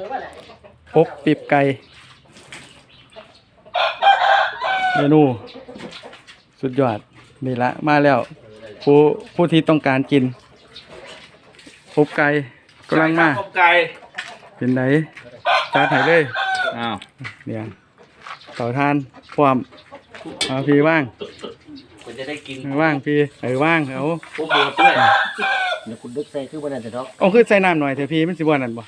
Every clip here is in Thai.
อว่าไหนอบปีบไก่เมนู สุดยอด นี่ละมาแล้ว ผู้ผู้ที่ต้องการกินอบไก่กำลังมาอบไก่เป็นไหนจานไหนเลยอ้าวเนี่ยเต่าทานความเอาพี่ว่างคุณจะได้กินว่างพี่เออว่างเอาผู้บวชด้วยเดี๋ยวคุณดึกใส่คือวันนั้นจะดอกเอาขึ้นใส่น้ำหน่อยเถอะพี่มันสิบ่นั่นบ่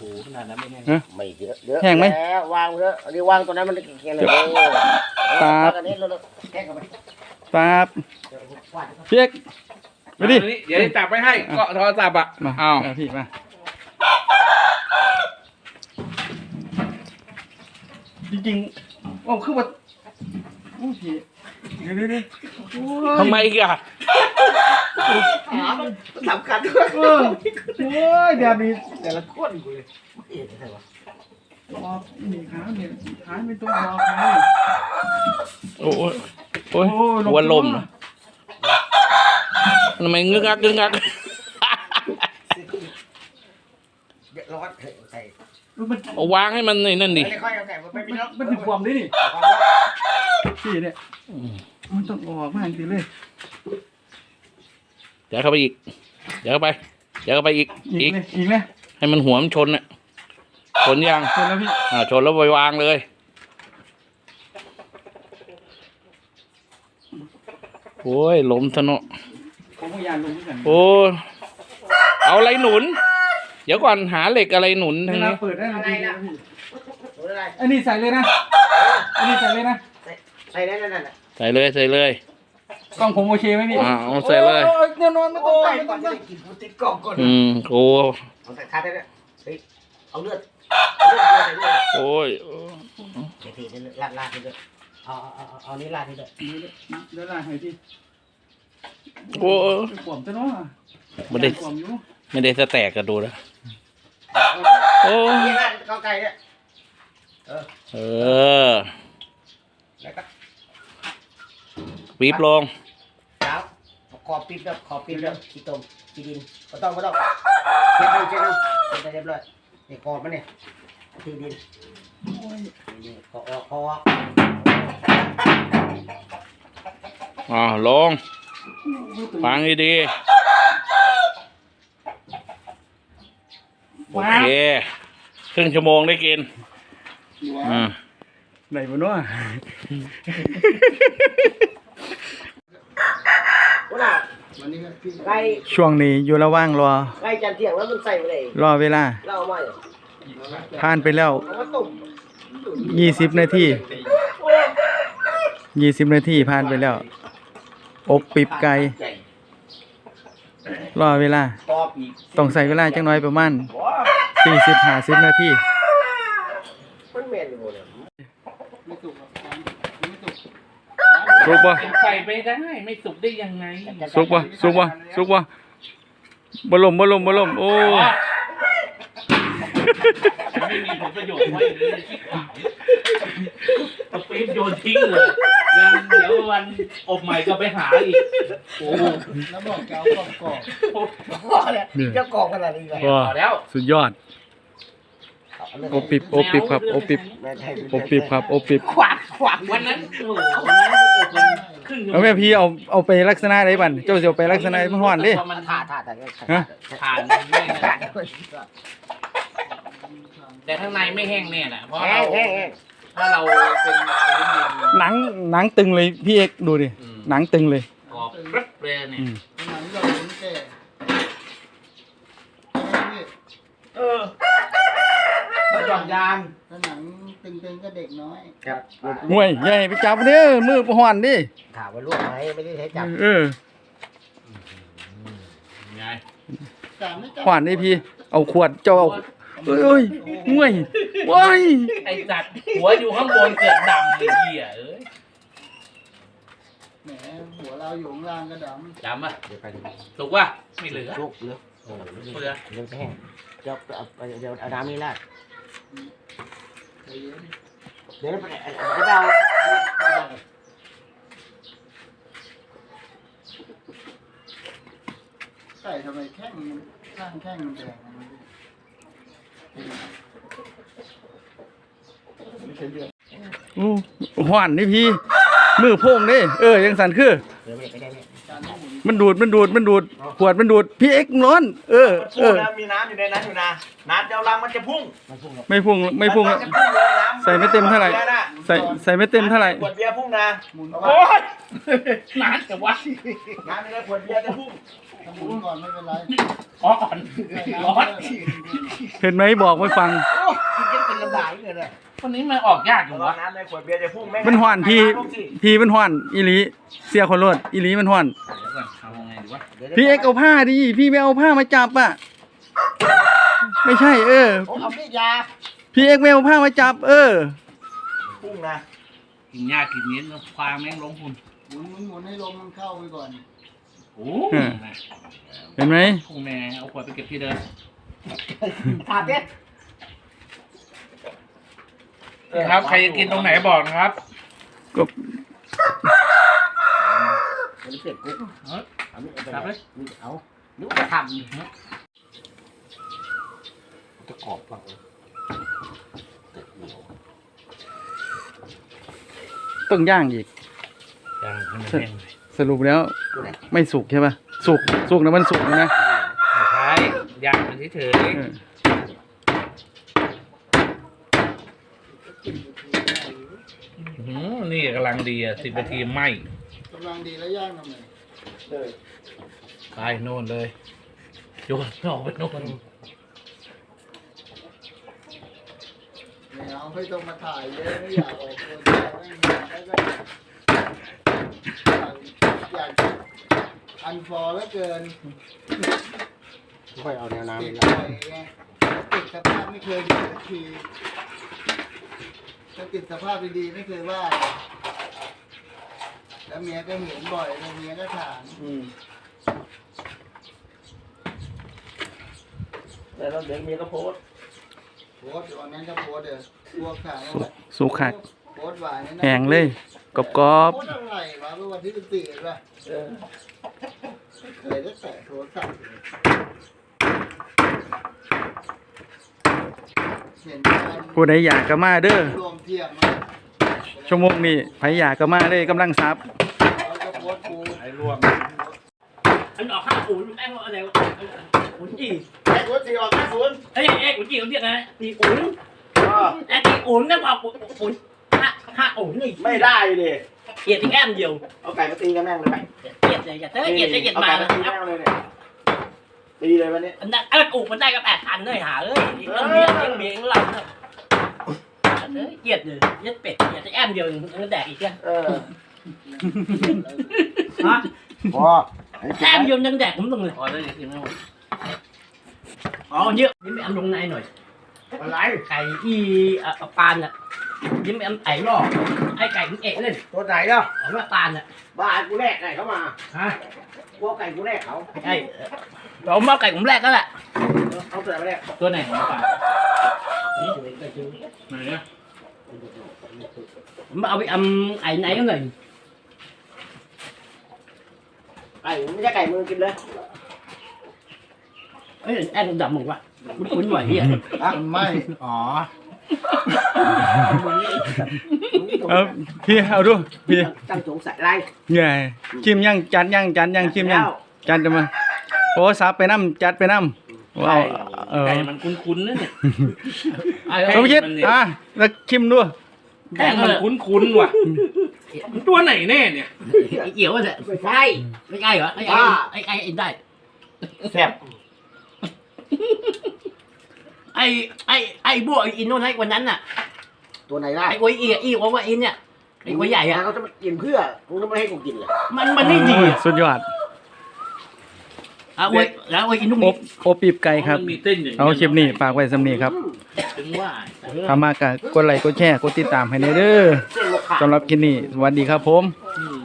โอ้โหขนาดนั้นไม่แน่ฮะไม่เยอะเยอะแห้งไหมแล้ววางเถอะอันนี้วางตัวนั้นมันแค่ไหนเออครับอันนี้เราแค่กันไปปั๊บเพียกมาดิ เดี๋ยวจับไม่ให้เกาะโทรศัพท์อะมาอ้าวเอาพี่มาจริงๆโอ้คือว่าโอ้พี่เดี๋ยวเดี๋ยวเดี๋ยวโอ้ยทำไมอีกอะ สำคัญด้วยเออโอ้ยเดี๋ยวนี้แต่ละคนกูเลยไม่เห็นอะไรวะรอนี่ขาเนี่ยขาไม่ต้องรอขาโอ้ยโอ้ยโอ้ยหัวลมทำไมงึกงักงึกงักเดี๋ยวร้อนใส่มันเอาวางให้มันในนั่นดิไม่ค่อยเอาใส่ไปไม่มันถึงความได้นี่ความร้อนพี่เนี่ยมันต้องออกมาจริงๆเลย เดี๋ยวเข้าไปอีก เดี๋ยวเข้าไป เดี๋ยวเข้าไปอีก อีอีกกเลยอีกเลยให้มันหัวมันชนอะชนยัง เสร็จแล้วพี่อ่าชนแล้วไปวางเลย โอ้ยล้มซะเนาะผมพยายามลงด้วยกันโอ้ยเอาอะไรหนุน เดี๋ยวก่อนหาเหล็กอะไรหนุนเวทางลานี้เปิดได้ทันทีเลยนะพี่ตัวอะไรอันนี้ใส่เลยนะอันนี้ใส่เลยนะ ใส่ได้นั่นน่ะใส่เลยใส่เลย กล้องผมโอเคไหมพี่อ่าเอาใส่เลย โอ้แน่นอนไม่ต้องโอ้ยไม่ก่ต้ออนงจะได้กินกูติดกล่องก่อนอืมโอ้เอาใส่คาได้เลยเฮ้ยเอาเลือดเอาเลือดเอาเลือดโอ้ยเดี๋ยวทีเดี๋ยวลาดลาดทีเดียวเอาเอาเอาเอานี้ลาดทีเดียวเดี๋ยวลาให้พี่โอ้ยผมจะเนาะไม่ได้ผมอยู่ไม่ได้สแตกกันดูนะโอ้ยนี่ลาดเข้าไก่เนี่ยเออแล้วก็ ปี๊บลงเช้าขอปิดแล้วขอปิดแล้วขี้ตมขี้ดินก็ต้องก็ต้องเช็ดดูเช็ดดูเช็ดได้เรียบร้อยนี่กอดมันเนี่ยขี้ดินนี่ขอออกขอออกอ่าลงฟังดีๆโอเคครึ่งชั่วโมงได้กินอ่าไหนบ่เนาะ โอ้ล่ะไก่ช่วงนี้อยู่ระหว่างรอ ไก่จันเที่ยงแล้วมันใส่ไปเลยรอเวลาเล่ามาอย่างผ่านไปแล้วเอามาตุ่มยี่สิบนาทียี่สิบนาทีผ่านไปแล้ว อบปีบไก่รอเวลาปอบอีกต้องใส่เวลาจังน้อยประมาณสี่สิบห้าสิบนาทีมันแม่นอยู่เนี่ย สุกปะใส่ไปได้ ไม่สุกได้ยังไงสุกปะสุกปะสุกปะบลมบลมบลมโอ้ไม่มีผลประโยชน์ไว้เลยที่ขายเอาปี๊บโยนทิ้งเลยยังเดี๋ยววันอบใหม่ก็ไปหาอีกโอ้โหพ่อเนี่ยเจ้ากองขนาดนี้เลยว้าพอแล้วสุดยอดโอปิบโอปิบครับโอปิบโอปิบครับโอปิบขวางขวางวันนั้นโอ้โหวันนั้นอบมัน ครึ่งชั่วโมเอางแม่พี่เอาเอาไปลักษณะไหนบันเจ้าจะเอาไปลักษณะมันห่อนดิเพราะมันถ่าถ่านถ่าถ่าฮะถ่านไม่แน่แต่ข้างในไม่แห้งแน่แหละเพราะแห้เรางแห้งแห้งถ้าเราเป็นพื้นดินหนังหนังตึงเลยพี่เอกดูดิอืมหนังตึงเลยกรอบกรึบเลยเนี่ยอืมเออ มาจอดยานผนังตึงๆก็เด็กน้อยครับห่วยใหญ่ไปจับเด้อมือห่อนดิถามว่าลวกไหมไม่ได้ใช้จับเออไงแต่ไม่จับห่อนดิพี่ เอาขวดเจ้าเอาเอ้ยเอ้ยห่วยว้ายไอ้จัดหัวอยู่ข้างบนเกือบดำเลยเหี้ยเอ้ยแหมหัวเราอยู่ข้างล่างก็ดดำอะเดี๋ยวไปดูถูกป่ะไม่เหลือลูกเลือกโอ้เปลือกเดี๋ยวจะแห้งเดี๋ยวเอาเดี๋ยวเอาน้ำนี่ราดำใจ เดี๋ยวไปเอาเอาไก่ทำไมแข้งมันข้างแข้งมันแดงอะมันใช่เรื่องอู้หวานนี่พี่ มือโพ่งเด้เออยังสั่นคือเดี๋ยวไปได้ มการที่หมุนมันดูดมันดูดมันดูดขวดมันดูดพี่เอ็กซ์ร้อนเออเอพุ่งอนะมีน้ำอยู่ในนั้นอยู่นะน้ำเจ้าลังมันจะพุ่งมันพุ่งหรอกไม่พุ่งไม่พุ่งมันจะพุ่งเลยน้ำใส่ไม่เต็มเท่าไหร่บียน่ะใส่ใส่ไม่เต็มเท่าไหร่ขวดเบียร์พุ่งนะหมุนโอ้ยนานแต่ว่าน้ำในขวดเบียร์จะพุ่งหมุนก่อนไม่เป็นไรขอก่อนร้อนเห็นไหมบอกไม่ฟังกินยังเป็นลำบากเลยเนี่ย วันนี้มันออกยากอยู่ระวัวะงน้ำในขวดเบียร์จะพุ่งแม่งมันหวานพี่น้ำลงสิพี่มันหวานอีหลีเสียคนรถอีหลีมันหวานเดี๋ยวก่อนเอาไงดีวะดี๋ยวพี่เอ็กซ์เอาผ้าดิพี่ไม่เอาผ้ามาจับอะไม่ใช่ เออผมเอามีดยาพี่เอ็กซ์ไม่เอาผ้ามาจับ เออพุ่งนะกินยากกินเนี้ยควางแม่งลงหุ่นหมุนหมุนหมุนให้ลมมันเข้าไปก่อนโอ้เออเห็นไหมพุ่งแม่เอาขวดไปเก็บที่เดิมถามเด็ด ครับใครจะกินตรงไหนบอกนะครับก็มันเสร็จปุ๊บเฮ้ยเอามีดเอาไปครับเลยมีดเอานึกว่าทำนะจะกรอบเปล่าแต่เหนียวต้องย่างอีกยังให้มันแห้งเลยสรุปแล้วตัวไหนไม่สุกใช่ป่ะ สุก สุกนะมันสุกนะไม่ใช่ย่างมันเฉยเออๆ อื้อหือนี่กำลังดีอะสิบนาทีไหมกำลังดีแล้วย่างทำไมไปโน่นเลยโยนออกไปโน่นไม่เอาไม่ต้องมาถ่ายเยอะไม่อยากออกตัวเดียวไม่มีแล้วก็อยากอันฟอร์แล้วเกินค่อยเอาแนวน้ำติดไปบ่อยไงติดสภาพไม่เคยดีสักที ถ้าติดสภาพดีๆไม่เคยว่าเลยแล้วเมียก็เห็นบ่อยแล้วเมียก็ถามอืมแต่เราเด็กเมียก็โพสต์โพสต์วันนั้นก็โพสต์เด้อพวกข่าวว่าสุกคักโพสต์หวานนี่นะแห้งเลยกรอบกรอบโพสต์อะไรวะเมื่อวันที่สิบสี่เห็นป่ะเออเคยได้แต่โทรศัพท์เลยเห็นการๆผู้ใดอยากก็มาเด้อรวม ชั่วโมงนี้ไผอยากก็มาเลยกำลังซับพสต์ไอ้รวมอันออกห้าศูนย์แม่งอะไรวะศูนยจีไอ้ศูนย์สี่ออกแค่ศูนย์เอ้ยเอ้ยศูนยจีเขาเรียกไงตีศูนยอ้อแต่ตีศูนยนั่นออกศูนย์ห้าห้าศูนยนี่ไม่ได้เลยเกลียดที่แมเดียวเอาไก่มาตีกันแม่งเลยไปเกลียดเลยอย่าเธอเกลียดจะเกลียดมาเอาเลยเนี่ยตีเลยวันนี้ อันนั้นเออกูมันได้ก็แปดพันเลยหาเลยเรื่องเมียเรื่องเมียองเราเนี่ย ป็ด kiệt thì em nhiều nó đẻ gì chưa เออ hả พอ em nhiều nhân đẻ cũng từng rồi พอแล้วอย่ากินไม่หมด ồ nhiều nhưng mà em lúc này rồi อะไร cái y ở ở pan ạ nhưng mà em thấy nó ai cái cũng ẹ lên ตัวไหนเนาะ ở mà pan ạ บ้ากูแลกไก่เข้ามา hả พวกไก่กูแลกเขา Ê, ông bao cảnh cũng lẹ đó ạ เอาตัวไหนมาแลกตัวไหนของป่าไหน อะ ông bao bị âm ảnh ấy người ไก่ไม่ใช่ไก่มือกินเลย ấy em cũng đậm một quá cũng cũng vậy vậy มันไม่ อ๋อเอาพี่เอาดูพี่ตั้งสงสัยไรใหญ่ชิมยังจัดยังจัดยังชิมยังจัดจะมาโอ้ซับไปน้ำจัดไปน้ำว้าวเออไก่มันคุ้นๆนะเนี่ยสมคิดอะแล้วชิมด้วย แกงมันคุ้นๆว่ะ มันตัวไหนแน่เนี่ย cái kiểu vậy ไม่ใช่ cái ai hả cái ai cái ai in đây แซ่บ ai ai ai bùa in nó thấy quần nắn à ตัวไหนได้ ai quay y y quá quá in nè ai quay dài เขา à จะมากินเพื่อมึงต้องไม่ให้กูกินเลย mình mình cái gì à สุดยอด à quay là quay in โอ nó บโอปีบไก่ครับ มันมีเต้นอย่างเอาคลิปนี้ฝากไว้สำนีครับถึงว่าทามากะกดไลค์กดแชร์กดติดตามให้ในเด้อเส้นโลขาดสำหรับคลิปนี้สวัสดีครับผม อืม